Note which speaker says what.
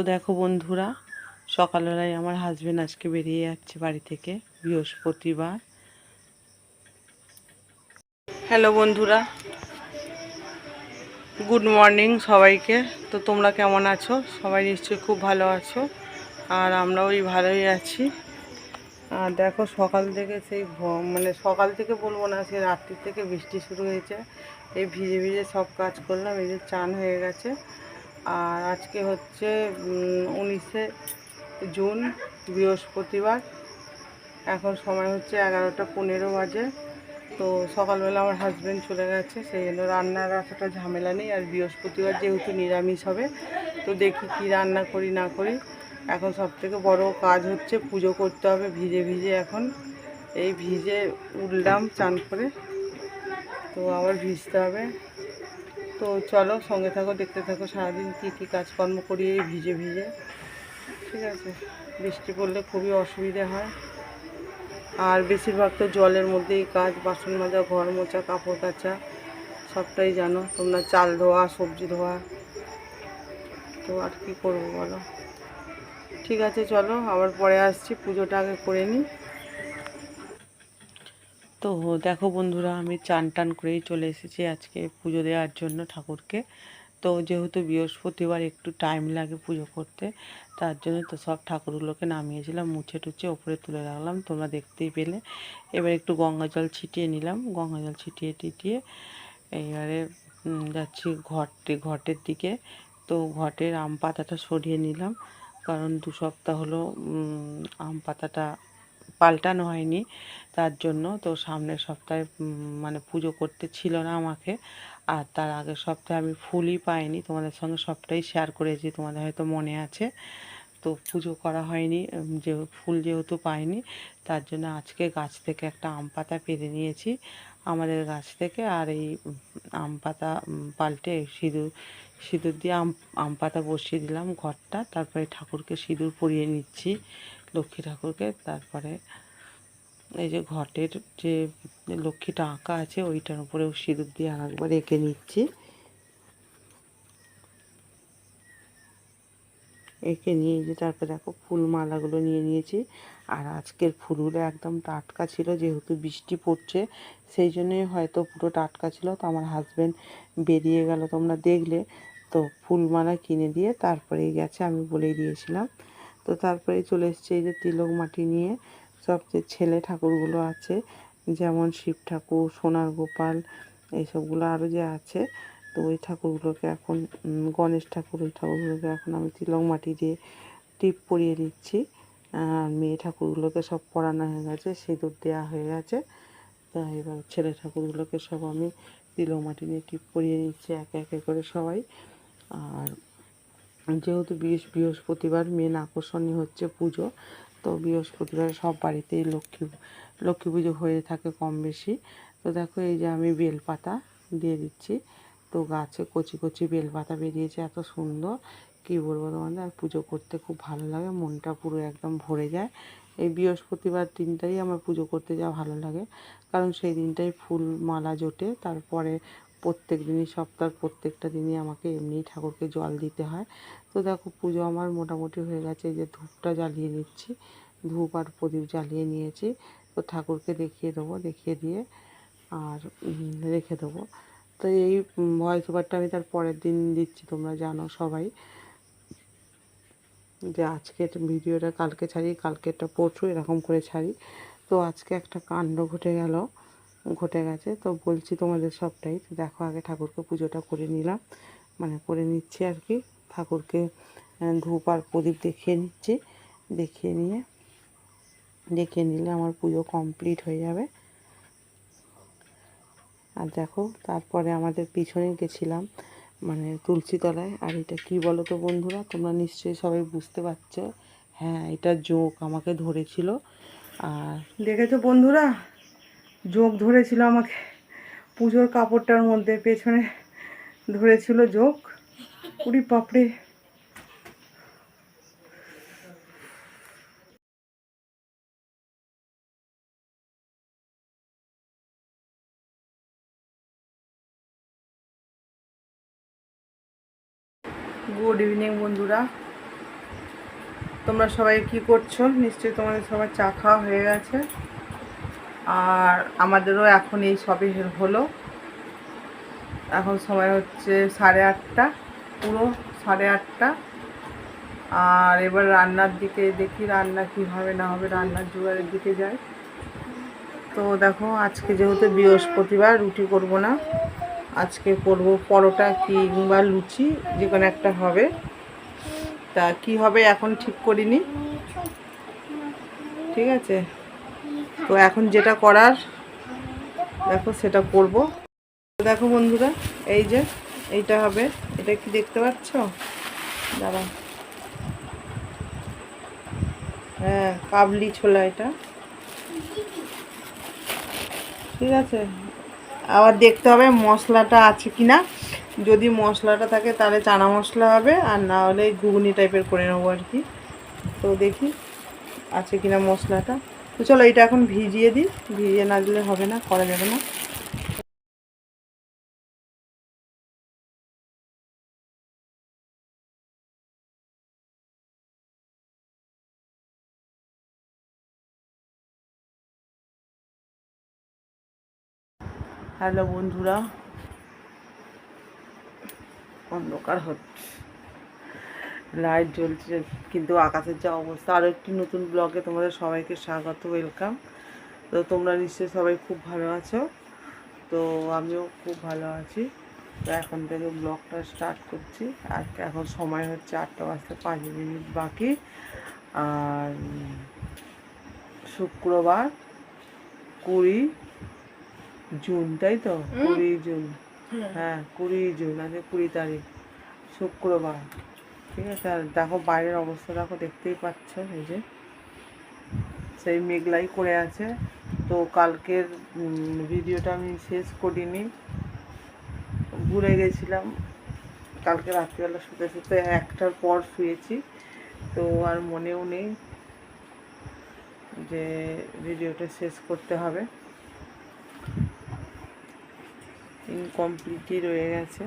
Speaker 1: তো দেখো বন্ধুরা, সকালবেলায় আমার হাজবেন্ড আজকে বেরিয়ে যাচ্ছে বাড়ি থেকে, বৃহস্পতিবার। হ্যালো বন্ধুরা গুড মর্নিং সবাইকে। তো তোমরা কেমন আছো? সবাই নিশ্চয়ই খুব ভালো আছো। আর আমরা ওই ভালোই আছি। আর দেখো সকাল থেকে সেই মানে সকাল থেকে বলব না, সেই রাত্রি থেকে বৃষ্টি শুরু হয়েছে। এই ভিজে ভিজে সব কাজ করলাম, এই যে চান হয়ে গেছে। আর আজকে হচ্ছে উনিশে জুন, বৃহস্পতিবার। এখন সময় হচ্ছে এগারোটা পনেরো বাজে। তো সকালবেলা আমার হাজব্যান্ড চলে গেছে, সেই জন্য রান্নার এতটা ঝামেলা নেই। আর বৃহস্পতিবার যেহেতু নিরামিষ হবে, তো দেখি কি রান্না করি, না করি। এখন সব থেকে বড় কাজ হচ্ছে পুজো করতে হবে ভিজে ভিজে এখন। এই ভিজে উঠলাম চান করে, তো আবার ভিজতে হবে। তো চলো, সঙ্গে থাকো, দেখতে থাকো, সারাদিন কী কী কাজকর্ম করি, এই ভিজে ভিজে। ঠিক আছে, বৃষ্টি পড়লে খুবই অসুবিধে হয়। আর বেশিরভাগ তো জলের মধ্যেই কাজ, বাসন মাজা, ঘর মোচা কাপড় কাচা, সবটাই জানো। তোমরা চাল ধোয়া, সবজি ধোয়া। তো আর কি করব বলো? ঠিক আছে, চলো, আবার পরে আসছি, পুজোটা আগে করে নিই। তো দেখো বন্ধুরা, আমি চান টান করেই চলে এসেছি আজকে পুজো দেওয়ার জন্য ঠাকুরকে। তো যেহেতু বৃহস্পতিবার একটু টাইম লাগে পুজো করতে, তার জন্য তো সব ঠাকুরগুলোকে নামিয়েছিলাম, মুছে টুছে ওপরে তুলে রাখলাম, তোমরা দেখতেই পেলে। এবার একটু গঙ্গা জল ছিটিয়ে নিলাম, গঙ্গা জল ছিটিয়ে টিটিয়ে এইবারে যাচ্ছি ঘরটি, ঘটের দিকে। তো ঘটের আম পাতাটা সরিয়ে নিলাম, কারণ দু সপ্তাহ হলো আম পাতাটা পাল্টানো হয়নি তার জন্য। তো সামনের সপ্তাহে মানে পুজো করতে ছিল না আমাকে। আর তার আগের সপ্তাহে আমি ফুলই পাইনি। তোমাদের সঙ্গে সবটাই শেয়ার করেছি, তোমাদের হয়তো মনে আছে। তো পুজো করা হয়নি যে, ফুল যেহেতু পাইনি, তার জন্য আজকে গাছ থেকে একটা আম পাতা পেরে নিয়েছি আমাদের গাছ থেকে। আর এই আম পাতা পাল্টে সিঁদুর সিঁদুর দিয়ে আম আম পাতা বসিয়ে দিলাম ঘরটা। তারপরে ঠাকুরকে সিঁদুর পরিয়ে নিচ্ছি। লক্ষ্মী ঠাকুরকে, তারপরে এই যে ঘটের যে লক্ষ্মীটা আঁকা আছে, ওইটার উপরেও সিঁদুর দিয়ে আরেকবার এঁকে নিচ্ছি। এঁকে নিয়ে যে তারপরে দেখো ফুল মালাগুলো নিয়ে নিয়েছি। আর আজকের ফুলগুলো একদম টাটকা ছিল, যেহেতু বৃষ্টি পড়ছে, সেই জন্যই হয়তো পুরো টাটকা ছিল। তো আমার হাজবেন্ড বেরিয়ে গেল তোমরা দেখলে। তো ফুলমালা কিনে দিয়ে তারপরেই গেছে, আমি বলেই দিয়েছিলাম। তো তারপরে চলে এসছে এই যে তিলক মাটি নিয়ে। সব যে ছেলে ঠাকুরগুলো আছে, যেমন শিব ঠাকুর, সোনার গোপাল, এইসবগুলো আরও যে আছে, তো ওই ঠাকুরগুলোকে এখন গণেশ ঠাকুর, ওই ঠাকুরগুলোকে এখন আমি তিলক মাটি দিয়ে টিপ পরিয়ে দিচ্ছি। আর মেয়ে ঠাকুরগুলোকে সব পরানো হয়ে গেছে, সিঁদুর দেওয়া হয়ে গেছে। তা এবার ছেলে ঠাকুরগুলোকে সব আমি তিলক মাটি দিয়ে টিপ পরিয়ে নিচ্ছি একে একে করে সবাই। আর যেহেতু বৃহস- বৃহস্পতিবার মেন আকর্ষণই হচ্ছে পুজো, তো বৃহস্পতিবার সব বাড়িতেই লক্ষ্মী লক্ষ্মী পুজো হয়ে থাকে কম বেশি। তো দেখো এই যে আমি বেলপাতা দিয়ে দিচ্ছি, তো গাছে কচি কচি বেলপাতা বেরিয়েছে, এত সুন্দর। কী বলব তোমাদের, আর পুজো করতে খুব ভালো লাগে, মনটা পুরো একদম ভরে যায়। এই বৃহস্পতিবার দিনটাই আমার পুজো করতে যা ভালো লাগে, কারণ সেই দিনটাই ফুল মালা জোটে, তারপরে প্রত্যেক দিনই, সপ্তাহের প্রত্যেকটা দিনই আমাকে এমনিই ঠাকুরকে জল দিতে হয়। তো দেখো, পুজো আমার মোটামুটি হয়ে গেছে যে ধূপটা জ্বালিয়ে নিচ্ছি, ধূপ আর প্রদীপ জ্বালিয়ে নিয়েছি। তো ঠাকুরকে দেখিয়ে দেবো, দেখিয়ে দিয়ে আর রেখে দেবো। তো এই ভয়েস ওভারটা আমি তার পরের দিন দিচ্ছি, তোমরা জানো সবাই। যে আজকের ভিডিওটা কালকে ছাড়ি, কালকেরটা পরশু এরকম করে ছাড়ি। তো আজকে একটা কাণ্ড ঘটে গেল। ঘটে গেছে। তো বলছি তোমাদের সবটাই। দেখো, আগে ঠাকুরকে পুজোটা করে নিলাম। মানে করে নিচ্ছি আর কি। ঠাকুরকে ধূপ আর প্রদীপ দেখিয়ে নিচ্ছি। দেখিয়ে নিয়ে, দেখিয়ে নিলে আমার পুজো কমপ্লিট হয়ে যাবে। আর দেখো, তারপরে আমাদের পিছনে গেছিলাম মানে তুলসীতলায়। আর এটা কি বলো তো বন্ধুরা? তোমরা নিশ্চয়ই সবাই বুঝতে পারছ। হ্যাঁ এটা জোক, আমাকে ধরেছিল। আর দেখেছ বন্ধুরা? জোক ধরেছিল আমাকে। পুজোর কাপড়টার মধ্যে, পেছনে ধরেছিল জোক উড়ি পাপড়ে। গুড ইভিনিং বন্ধুরা। তোমরা সবাই কি করছ? নিশ্চয়ই তোমাদের সবার চা খাওয়া হয়ে গেছে। আর আমাদেরও এখন এই সবে হলো। এখন সময় হচ্ছে সাড়ে আটটা, পুরো সাড়ে আটটা। আর এবার রান্নার দিকে দেখি রান্না কি হবে না হবে, রান্নার জোগাড়ের দিকে যাই। তো দেখো, আজকে যেহেতু বৃহস্পতিবার, রুটি করব না। আজকে করব পরোটা কিংবা লুচি, যে কোনো একটা হবে। তা কি হবে এখন ঠিক করিনি। ঠিক আছে? তো এখন যেটা করার, দেখো সেটা করব। দেখো বন্ধুরা, এই যে এইটা হবে। এটা কি দেখতে পাচ্ছ? দাঁড়া হ্যাঁ কাবলি ছোলা এটা। ঠিক আছে? আবার দেখতে হবে মশলাটা আছে কি না যদি মশলাটা থাকে তাহলে চানা মশলা হবে, আর না হলে ঘুগনি টাইপের করে নেব আর কি। তো দেখি আছে কিনা মশলাটা। তো চলো এটা এখন ভিজিয়ে দিই। ভিজিয়ে না দিলে হবে না, করা যাবে না। হ্যালো বন্ধুরা, অন্ধকার হচ্ছে। লাইট জ্বলছে কিন্তু আকাশের যা অবস্থা। আরও একটি নতুন ব্লগে তোমাদের সবাইকে স্বাগত ওয়েলকাম তো তোমরা নিশ্চয়ই সবাই খুব ভালো আছো। তো আমিও খুব ভালো আছি। তো এখন থেকে ব্লগটা স্টার্ট করছি। আর এখন সময় হচ্ছে আটটা বাজতে পাঁচ মিনিট বাকি। আর শুক্রবার কুড়ি জুন তাই তো? কুড়ি জুন। হ্যাঁ কুড়ি জুন আজকে কুড়ি তারিখ। শুক্রবার। ঠিক আছে, আর দেখো বাইরের অবস্থা দেখো, দেখতেই পাচ্ছ এই যে। সেই মেঘলাই করে আছে। তো কালকের ভিডিওটা আমি শেষ করিনি। ভুলে গেছিলাম। কালকে রাত্রিবেলা শুতে শুতে একটার পর শুয়েছি। তো আর মনেও নেই যে ভিডিওটা শেষ করতে হবে। ইনকমপ্লিটই রয়ে গেছে।